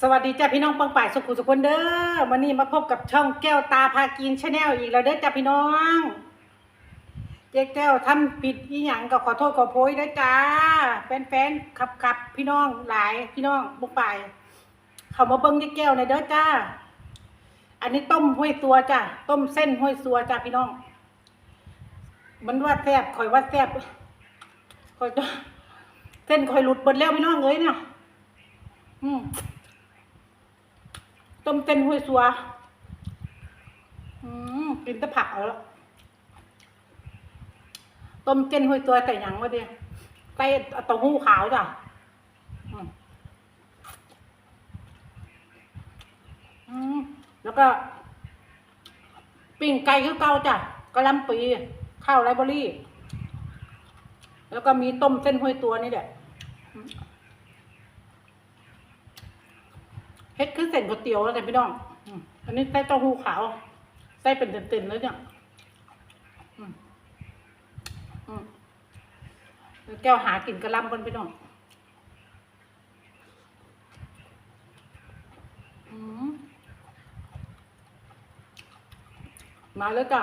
สวัสดีจ้าพี่น้องปังป่ายสุขุสุขคนเด้อวันนี้มาพบกับช่องแก้วตาพากินชาแนลอีกแล้วเด้อจ้าพี่น้องเจ๊แก้วทำผิดอีหยังก็ขอโทษขอโพยด้วยจ้าแฟนๆขับขับพี่น้องหลายพี่น้องปังป่ายเขามาเบิ้งเจ๊แก้วในเด้อจ้า อันนี้ต้มห้วยตัวจ้าต้มเส้นห้วยตัวจ้าพี่น้อง มันว่าแซ่บข่อยว่าแซ่บข่อยเส้นข่อยหลุดเบิดแล้วพี่น้องเอ้ยเนี่ยอืม ต้มเต้นห้วยสัวอืมกินแต่ผักเอาแล้วต้มเต้นห้วยตัวแต่ยังวะเดียใส่เต้าหู้ขาวจ้ะอืมแล้วก็ปิ้งไก่คือเก่าจ้ะกระลำปีข้าวไรเบอรี่ แล้วก็มีต้มเส้นห้วยตัวนี่แหละอืม เฮ็ดคือเส้นก๋วยเตี๋ยวแล้วแต่พี่น้องอันนี้ใส่เต้าหู้ขาวใส่เป็นเต็มๆเลยเนี่ยแก้วหากินกระลำกันพี่น้องมาเลยจ้ะ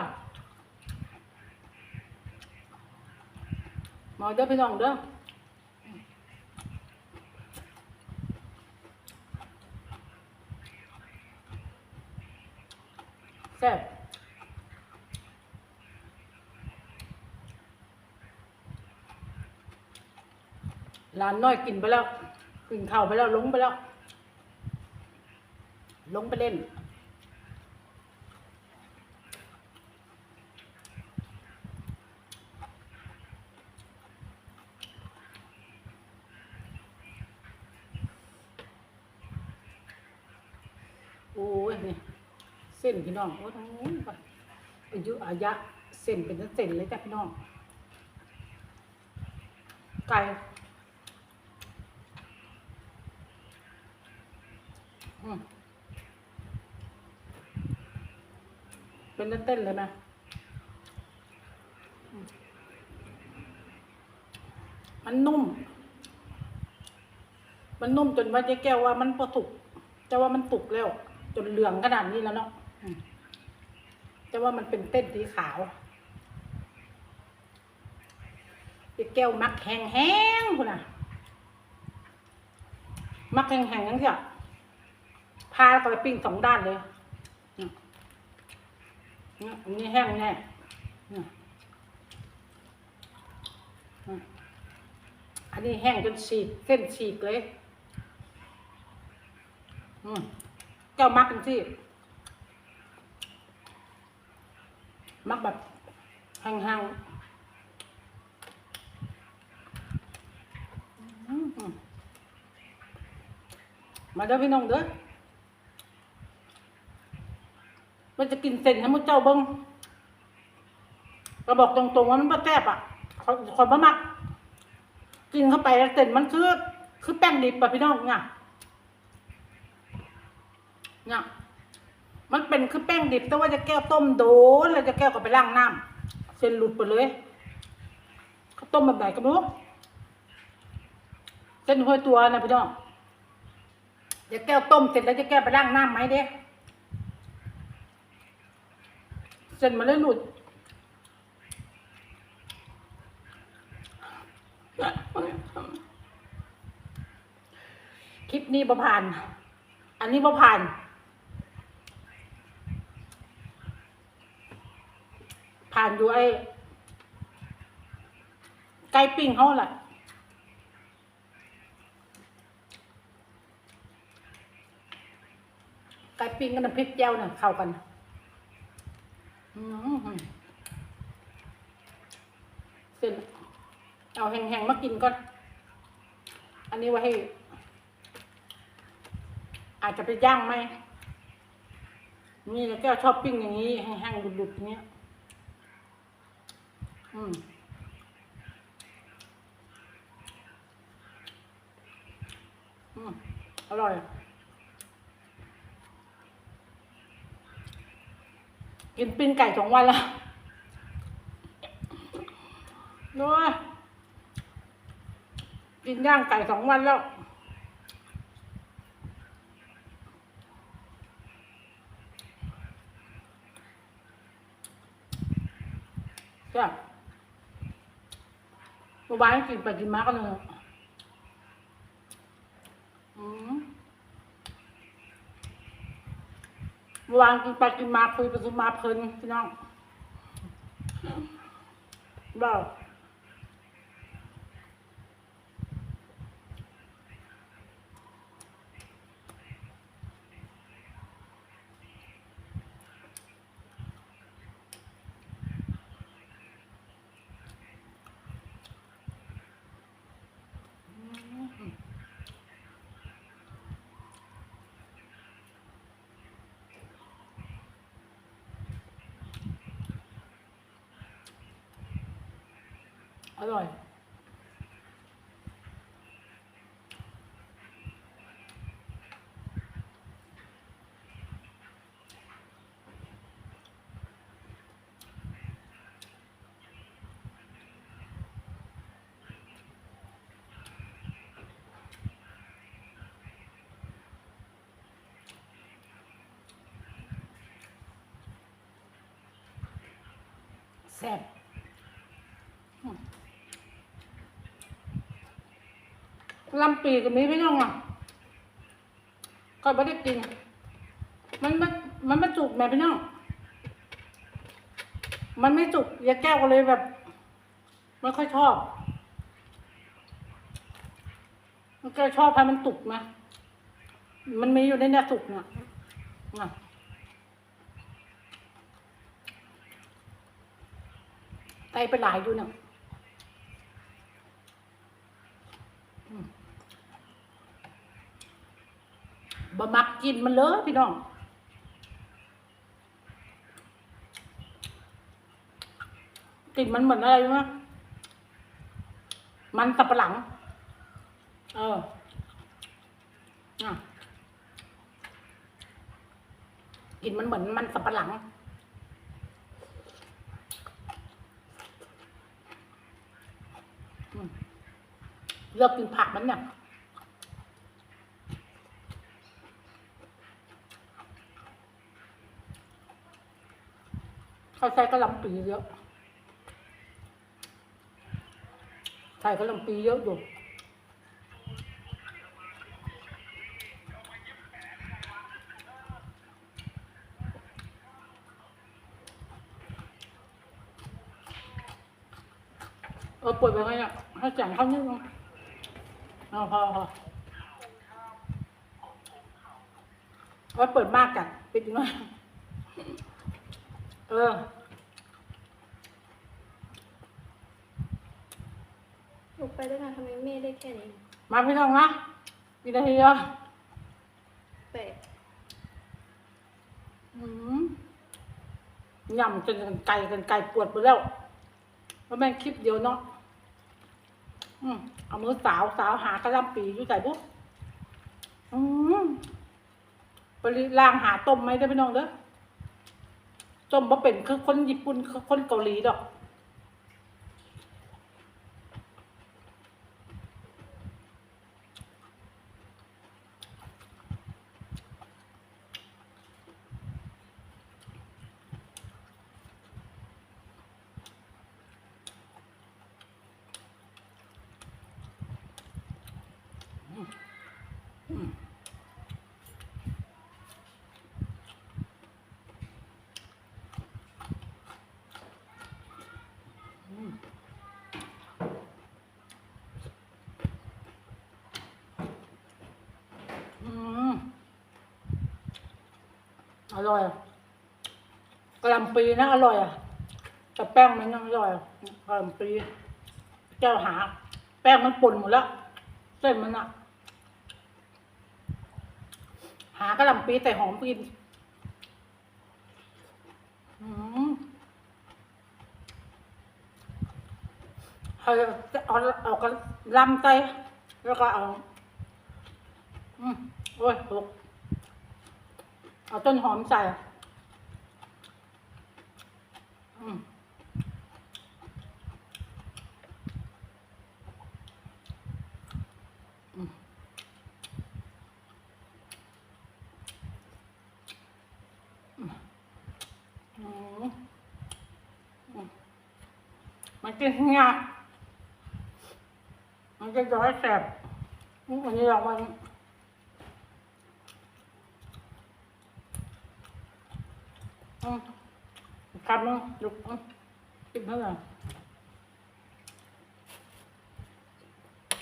มาเด้อพี่น้องเด้อ แซ่บหลานน้อยกินไปแล้วกินข้าวไปแล้วลงไปแล้ว ลงไปเล่น โอ้ยนี่ เส้นพี่น้องโอ้ทั้งนู้นไปอายุอายะเส้นเป็นเส้นเลยจ้ะพี่น้อง ไก่อืมเป็นเต้นเลยไหมมันนุ่ม มันนุ่มจนว่าเจ๊แก้วว่ามันพอสุกแต่ว่ามันสุกแล้ว จนเหลืองขนาดนี้แล้วเนาะ แต่ว่ามันเป็นเต้นสีขาวเจ๊แก้วมักแห้งๆคุณน่ะ มักแห้งๆนั่นเถอะพาแล้วก็ไปปิ้งสองด้านเลยอืมเนี่ยอันนี้แห้งแน่อันนี้แห้งจนฉีกเส้นฉีกเลย อืมเจ้ามักกันสิ มักแบบแห้งๆมาเด้อพี่น้องเด้อมันจะกินเส้นให้มุเจ้าเบิ้งก็บอกตรงๆว่ามันบ่แซ่บอะคนคนบ่มัก กินเข้าไปแล้วเส้นมันคือ คือแป้งดิบป่ะพี่น้องเนี่ยเนี่ย มันเป็นคือแป้งดิบ แต่ว่าจะแก้วต้มโดนแล้วจะแก้วก็ไปล้างน้ำเส้นหลุดไปเลยเขาต้มแบบไหนก็ไม่รู้เส้นห้อยตัวนะพี่น้องจะแก้วต้มเสร็จแล้วจะแก้วไปล้างน้ำไหมเด้เส้นมันเลยหลุดคลิปนี้ประผ่าน อันนี้ประผ่านานอยู่ไอ้ไก่ปิ้งเขาแหละไก่ปิ้งกับน้ำพริกแจ่วเนี่ยเข้ากันเสร็จเอาแห้งๆมากินก่อน อันนี้ไว้ให้ อาจจะไปย่างไหมนี่แล้วแก้วชอบปิ้งอย่างนี้แห้งๆดุดๆอย่างเงี้ย อืมอืมอร่อย กินปิ้งไก่สองวันแล้วด้วยกินย่างไก่สองวันแล้วจ้ะ เมื่อวานกินไปกินมากเลยอืมวางกินไปกินมาคุยไปคุยมาเพลินพี่น้องบ้า อร่อย แซ่บอืม ลำปีกับนี้พี่น้องอะก็ไม่ได้กิน มันมันมันไม่จุกแม่พี่น้อง มันไม่จุกยาแก้วก็เลยแบบไม่ค่อยชอบ มันก็ชอบให้มันตุกนะ มันมีอยู่ในเนี้ยตุกนะน่ะไตไปหลายอยู่เนี่ย บมักกินมันเลยพี่น้องกลิ่นมันเหมือนอะไรรู้ไหมมันสับปะหลัง เออกลิ่นมันเหมือนมันสับปะหลัง เลือกกินผักมันเนี่ย เขาใส่กระหลำปีเยอะใส่กระหลำปีเยอะอยู่เออเปิดไปไงอะให้แสงเข้านิดนึงเอาพอพอว่าเปิดมากจัดปิดหน่อย เออลงไปด้วยกันทำไมแม่ได้แค่นี้มาพี่น้องนะกินนาทีเดียวแปลกอืมยำจนกันไก่กันไก่ปวดไปแล้วเพราะแม่งคลิปเดียวเนาะอืมเอามือสาวสาวหากระหลำปีอยู่ใส่ปุ๊บอืมไปล่างหาต้มไหมได้อพี่น้องเด้อ จมบ่เป็นคือคนญี่ปุ่นคือคนเกาหลีดอก อืม อร่อยกระลำปีนะอร่อยอะแต่แป้งมันยังอร่อยอะกะลำปีแก้วหา แป้งมันป่นหมดแล้วเส้นมันอะ หากะหล่ำปีใส่หอมกินอืมเอาเอาเอากระลำใส่แล้วก็เอา อืมโอ้ยตก เอาต้นหอมใส่อืมอืมอืมมันจะเงียมันจะย้อยแสบอันนี้ออกม กัดมคำนึงดุกติดเท่าไหร่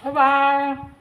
บ๊ายบาย